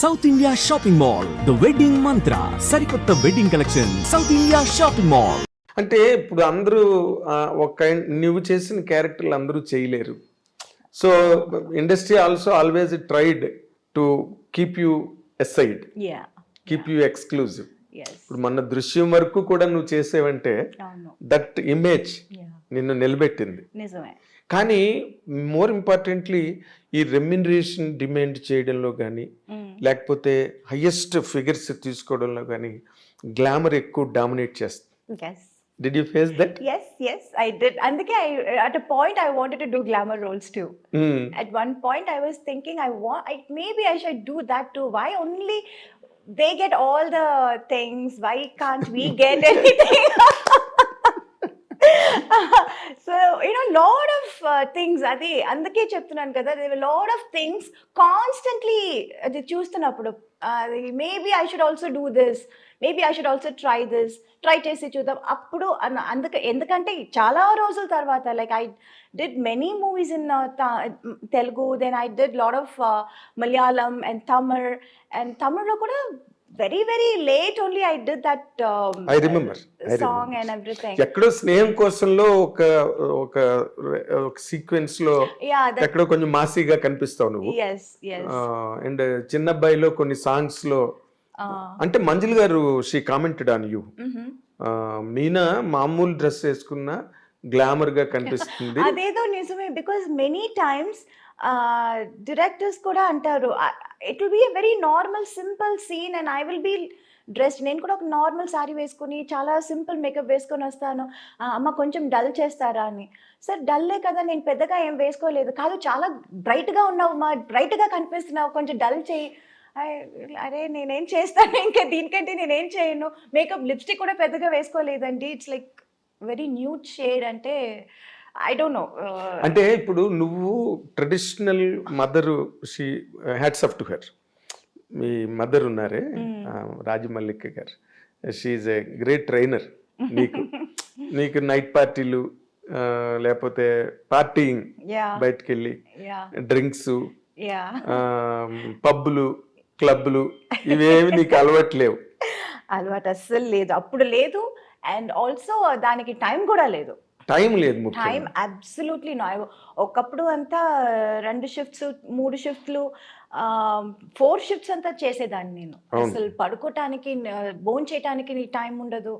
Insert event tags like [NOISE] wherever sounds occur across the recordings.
South India shopping mall the wedding Mantra సరికొత్త wedding collection South India shopping mall అంటే ఇప్పుడు అందరూ ఒక నువ్వు చేసిన క్యారెక్టర్లు అందరూ చేయలేరు. So industry also always tried to keep you aside ya keep you exclusive ఇప్పుడు మన దృశ్యం వరకు కూడా నువ్వు చేసేవంటే దట్ ఇమేజ్ నిన్ను నిలబెట్టింది. నిజమే. కానీ మోర్ ఇంపార్టెంట్లీ ఈ రెమ్యునరేషన్ డిమాండ్ చేయడంలో కానీ Mm. లేకపోతే హయ్యెస్ట్ ఫిగర్స్ తీసుకోవడంలో కానీ గ్లామర్ ఎక్కువ డామినేట్ చేస్తుంది did you face that yes yes i did అందుకే i at a point i wanted to do glamour roles too at one point i was thinking i want I, maybe i should do that too why only they get all the things why can't we get anything you know lot of things of uh, అది అందుకే చెప్తున్నాను కదా lot of things constantly అది చూస్తున్నప్పుడు. Maybe I should also do this maybe I should also try this try చేసి చూద్దాం. అప్పుడు అన్న- అందుకు ఎందుకంటే చాలా రోజుల తర్వాత like I did many movies in Telugu. Then I did lot of Malayalam and Tamil and తమిళ్ళో కూడా very very late only I did that I remember. I song. And everything ఎక్కడో స్నేహం కోసంలో ఒక ఒక ఒక సీక్వెన్స్లో ఎక్కడో కొంచెం మాసీగా కనిపిస్తావు నువ్వు అండ్ చిన్నబ్బాయిలో కొన్ని సాంగ్స్లో అంటే Manjul garu she commented on you. Meena మామూలు డ్రెస్ వేసుకున్న గ్లామర్గా కనిపిస్తుంది [LAUGHS] అదేదో నిజమే బికాస్ మెనీ టైమ్స్ డిరెక్టర్స్ కూడా అంటారు it will be a very normal simple scene and I will be dress నేను కూడా ఒక నార్మల్ శారీ వేసుకుని చాలా సింపుల్ మేకప్ వేసుకొని వస్తాను. అమ్మ కొంచెం డల్ చేస్తారా? అని. సార్ డల్లే కదా నేను పెద్దగా ఏం వేసుకోలేదు. కాదు చాలా బ్రైట్గా ఉన్నావు మా బ్రైట్గా కనిపిస్తున్నావు కొంచెం డల్ చేయి. అరే నేనేం చేస్తాను? [LAUGHS] ఇంకా దీనికంటే నేనేం చేయను. మేకప్ లిప్స్టిక్ కూడా పెద్దగా వేసుకోలేదండి. It's like very new shade అంటే ఐ డోంట్ నో అంటే ఇప్పుడు నువ్వు traditional mother she hats up to her me mother ఉన్నారే ఆ, Rajamallika garu. She a great trainer నీకు. [LAUGHS] నీకు నైట్ పార్టీలు లేకపోతే పార్టీయింగ్ యా బయటకు వెళ్ళి డ్రింక్స్ పబ్బులు క్లబ్లు ఇవేమి నీకు అలవాట్లేవు [LAUGHS] అలవాటు అస్సలు లేదు. అప్పుడు లేదు. అండ్ ఆల్సో దానికి టైం కూడా లేదు. టైం లేదు టైం అబ్సల్యూట్లీ నో. ఒకప్పుడు అంతా రెండు షిఫ్ట్స్ మూడు షిఫ్ట్లు ఫోర్ షిఫ్ట్స్ అంతా చేసేదాన్ని నేను. అసలు పడుకోవటానికి బోన్ చేయటానికి టైం ఉండదు.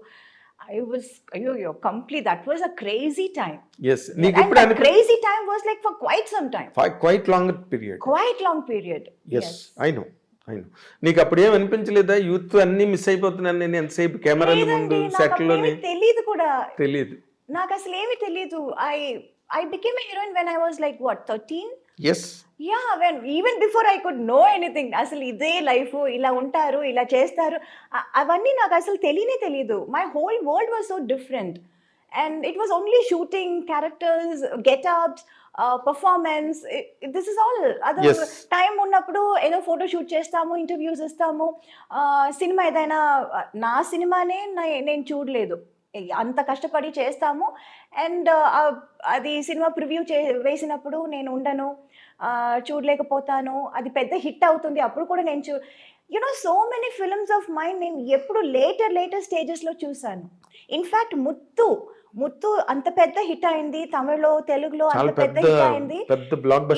ఐ వాజ్ అయ్యో complete. That was a crazy time. Yes నీకు అనిపి crazy time was like for quite some time. Quite long period. Quite long period. Yes I know I know నీకు అప్పుడు ఏం అనిపించలేదా? యూత్ అన్ని మిస్ అయిపోతున్నాను నేను ఎంతసేపు కెమెరాల ముందు సెట్లోని తెలియదు కూడా. తెలియదు నాకు అసలు ఏమి తెలియదు I I became heroine when I was like what thirteen yes ya when even before I could know anything అసలు ఇదే లైఫ్ ఇలా ఉంటారు ఇలా చేస్తారు. అవన్నీ నాకు అసలు తెలియనే తెలియదు my whole world was so different and it was only shooting characters getups performance this is all other. Time ఉన్నప్పుడు ఏదో ఫోటో షూట్ చేస్తాము ఇంటర్వ్యూస్ ఇస్తాము. సినిమా ఏదైనా నా సినిమానే నేను చూడలేదు. అంత కష్టపడి చేస్తాము. అండ్ అది సినిమా ప్రివ్యూ చే వేసినప్పుడు నేను ఉండను చూడలేకపోతాను అది పెద్ద హిట్ అవుతుంది. అప్పుడు కూడా నేను చూ you know so many films of mind నేను ఎప్పుడు లేటర్ లేటర్ స్టేజెస్లో చూశాను. ఇన్ఫ్యాక్ట్ ముత్తు ముత్తు అంత పెద్ద హిట్ అయింది. తమిళ్ళో తెలుగులో అంత పెద్ద హిట్ అయింది.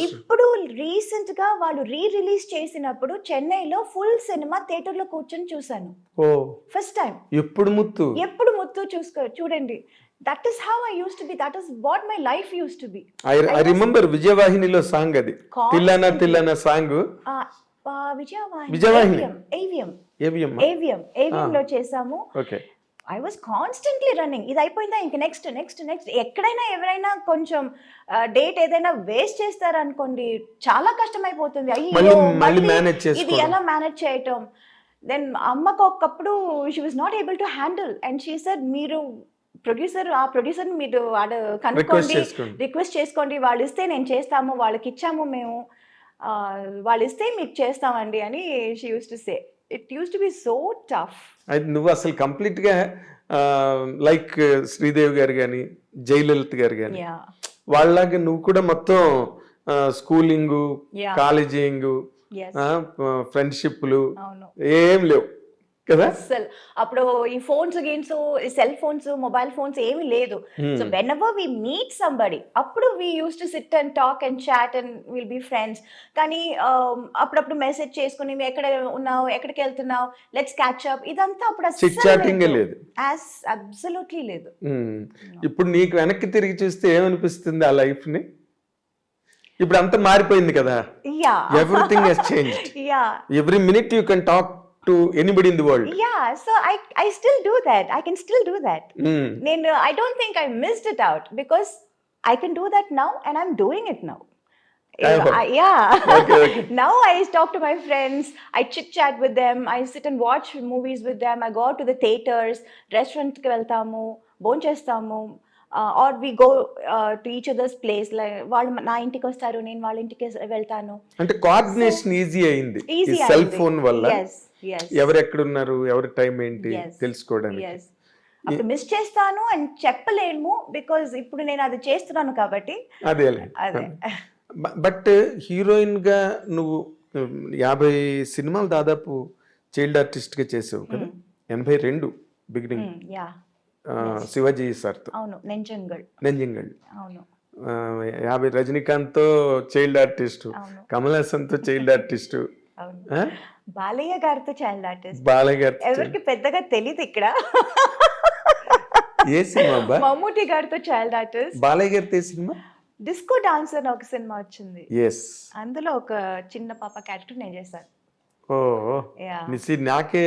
ఇప్పుడు రీసెంట్గా వాళ్ళు రీ రిలీజ్ చేసినప్పుడు చెన్నైలో ఫుల్ సినిమా థియేటర్లో కూర్చొని చూశాను. ఓ. ఫస్ట్ టైం ఎప్పుడు ముత్తు? ఎప్పుడు ముత్తు చూసుకో చూడండి. That is how I used to be that is what my life used to be I I remember విజయవాహినిలో song అది. Thillana Thillana song. Vijayavahini. AVM AVM AVM AVM లో చేసాము okay I was constantly running ఇది అయిపోయిందా? ఇంక next next next ఎక్కడైనా ఎవరైనా కొంచెం date ఏదైనా వేస్ట్ చేస్తారనుకోండి చాలా కష్టమైపోతుంది. అయ్యో ఇది. ఎలా మేనేజ్ చేయటం? దెన్ అమ్మకు ఒకప్పుడు she was not able to handle and she said మీరు ప్రొడ్యూసర్ ఆ ప్రొడ్యూసర్ మీరు వాడు కనుక్కోండి రిక్వెస్ట్ చేసుకోండి వాళ్ళు ఇస్తే నేను చేస్తాము వాళ్ళకి ఇచ్చాము మేము వాళ్ళు ఇస్తే మీకు చేస్తామండి అని she used to say it used to be so tough నువ్వు అసలు కంప్లీట్గా లైక్ శ్రీదేవి గారు కానీ జయలలిత గారు కానీ యా వాళ్ళలాగా నువ్వు కూడా మొత్తం స్కూలింగ్. కాలేజింగ్. ఫ్రెండ్షిప్లు ఏం లేవు. కదా? అస్సలు. అప్పుడు ఈ phones games cell phones mobile phones ఏమీ లేదు. So whenever we meet somebody అప్పుడు we used to sit and talk and chat and will be friends కానీ um, అప్పుడప్పుడు మెసేజ్ చేసుకుని "నువ్వు ఎక్కడ ఉన్నావు? ఎక్కడికి వెళ్తున్నావు? లెట్స్ క్యాచ్ అప్ ఇదంతా అప్పుడు చిట్ చాటింగ్ లేదు. అబ్సల్యూట్లీ లేదు. ఇప్పుడు నీకు వెనక్కి తిరిగి చూస్తే ఏమనిపిస్తుంది ఆ లైఫ్ని ఇప్పుడు అంతా మారిపోయింది కదా. Ya everything has change ya every minute you can talk to anybody in the world ya so I I still do that I can still do that నేను I don't think I missed it out because I can do that now and I'm doing it now yeah. Okay, okay. [LAUGHS] now i talk to my friends i chit chat with them i sit and watch movies with them i go out to the theaters restaurant కి వెళ్తాము భోంచేస్తాము or we go to each others place like వాళ్ళు నా ఇంటికి వస్తారు నేను వాళ్ళ ఇంటికి వెళ్తాను. అంటే కోఆర్డినేషన్ ఈజీ అయింది. ఈజీ సెల్ ఫోన్ వల్ల ఎవరు ఎక్కడున్నారు ఎవరి టైం ఏంటి. తెలుసుకోవడానికి. అప్పుడు మిస్ చేస్తాను అని చెప్పలేము బికాజ్ ఇప్పుడు నేను అది చేస్తున్నాను కాబట్టి. అదేలే అదే. బట్ హీరోయిన్గా నువ్వు యాభై సినిమాలు దాదాపు చైల్డ్ ఆర్టిస్ట్గా చేసావు కదా? ఎనభై రెండు బిగినింగ్ శివాజీ సార్తో అవును నెంజంగల్. నెంజింగల్. అవును. ఆ, యాభై రజనీకాంత్తో చైల్డ్ ఆర్టిస్ట్ కమల్ హాసన్తో చైల్డ్ ఆర్టిస్ట్. అవును. బాలయ్య గారితో చైల్డ్ ఆర్టిస్ట్. బాలయ్య గారి ఎవరికి పెద్దగా తెలియదు ఇక్కడ. ఏ సినిమా మమ్మూటి గారితో చైల్డ్ ఆర్టిస్ట్. బాలయ్య గారితో ఏ సినిమా? డిస్కో డాన్సర్ అని ఒక సినిమా వచ్చింది. ఎస్ అందులో ఒక చిన్న పాప క్యారెక్టర్ నేను చేశాను. నాకే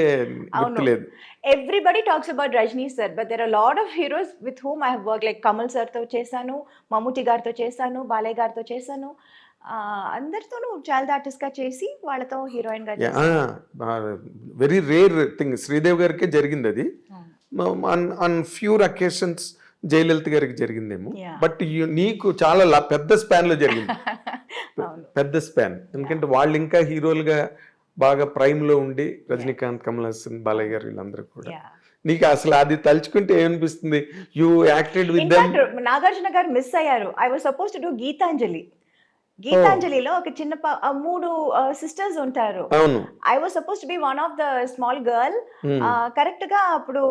everybody talks about Rajini sir but there are lot of heroes with whom I work like Kamal సార్తో చేశాను మమ్ముటి గారితో చేశాను బాలయ్య గారితో చేశాను. అందరితోనూ చైల్డ్ ఆర్టిస్ట్గా చేసి వాళ్ళతో హీరోయిన్గా చేశాను. వెరీ రేర్ థింగ్ శ్రీదేవ్ గారికే జరిగింది అది. ఫ్యూర్ అకేషన్స్ జయలలిత గారికి జరిగిందేమో. బట్ నీకు చాలా పెద్ద స్పాన్లో జరిగింది. [LAUGHS] పెద్ద స్పాన్ ఎందుకంటే వాళ్ళు ఇంకా హీరోలుగా బాగా ప్రైమ్లో ఉండి రజనీకాంత్ కమల్ హాసన్ బాలయ్య గారు వీళ్ళందరూ కూడా. నీకు అసలు అది తలుచుకుంటే ఏమనిపిస్తుంది? You acted with in fact Nagarjuna garu miss అయ్యారు. I was suppose to do Gitanjali. గీతాంజలిలో ఒక చిన్న మూడు సిస్టర్స్ ఉంటారు. I was suppose to be one of the small girl. కరెక్ట్గా అప్పుడు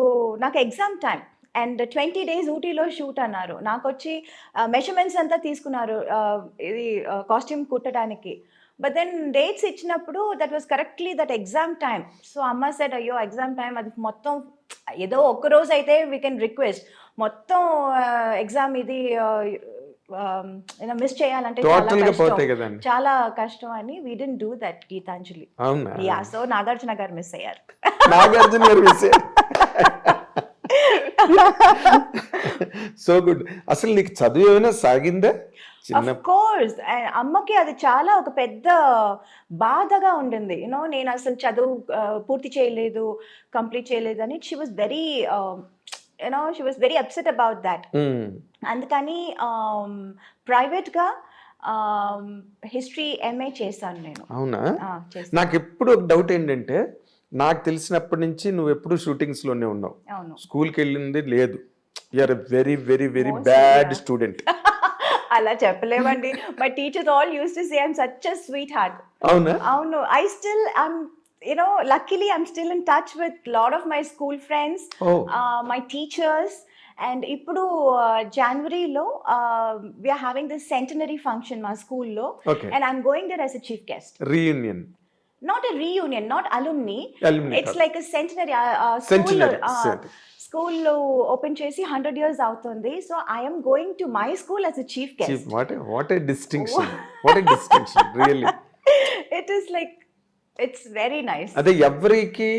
నాకు exam time and twenty days ఊటీలో షూట్ అన్నారు. నాకు వచ్చి మెషర్మెంట్స్ అంతా తీసుకున్నారు. ఇది కాస్ట్యూమ్ కుట్టడానికి. బట్ దెన్ డేట్స్ ఇచ్చినప్పుడు that was correctly that exam time so అమ్మ సెట్ అయ్యో ఎగ్జామ్ టైం అది మొత్తం ఏదో ఒక్క రోజు అయితే వీ కెన్ రిక్వెస్ట్ మొత్తం ఎగ్జామ్ ఇది మిస్ చేయాలంటే చాలా కష్టం. కదండి. చాలా కష్టం అని we didn't do that Gitanjali. So Nagarjuna garu miss అయ్యారు. నాగార్జున గారు మిస్ [LAUGHS] సో గుడ్ అసలు నీకు చదువు ఏమైనా సాగిందా? కోర్స్ అమ్మకి అది చాలా ఒక పెద్ద బాధగా ఉండింది. యూనో నేను అసలు చదువు పూర్తి చేయలేదు కంప్లీట్ చేయలేదు అని she was very you know she was very upset about that. అందుకని ప్రైవేట్గా హిస్టరీ ఎంఏ చేశాను నేను. అవునా? నాకు ఎప్పుడు ఒక డౌట్ ఏంటంటే నాకు తెలిసినప్పటి నుంచి నువ్వు ఎప్పుడు షూటింగ్స్లోనే ఉన్నావు. స్కూల్కి వెళ్ళింది లేదు. You're very very very bad. Student అలా చెప్పలేమండి. But teachers all used to say I'm such a sweet heart అవునా. అవును I still I'm you know luckily I'm still in touch with lot of my school friends my teachers and ఇప్పుడు జనవరిలో we're having this centenary function మా స్కూల్లో and I'm going there as a chief guest reunion not a reunion not alumni Alumni it's. Like centenary. స్కూల్లో open చేసి hundred years అవుతుంది. So I'm going to my school as a chief guest what what a distinction what a distinction really it is like it's very nice అదే ఎవరికి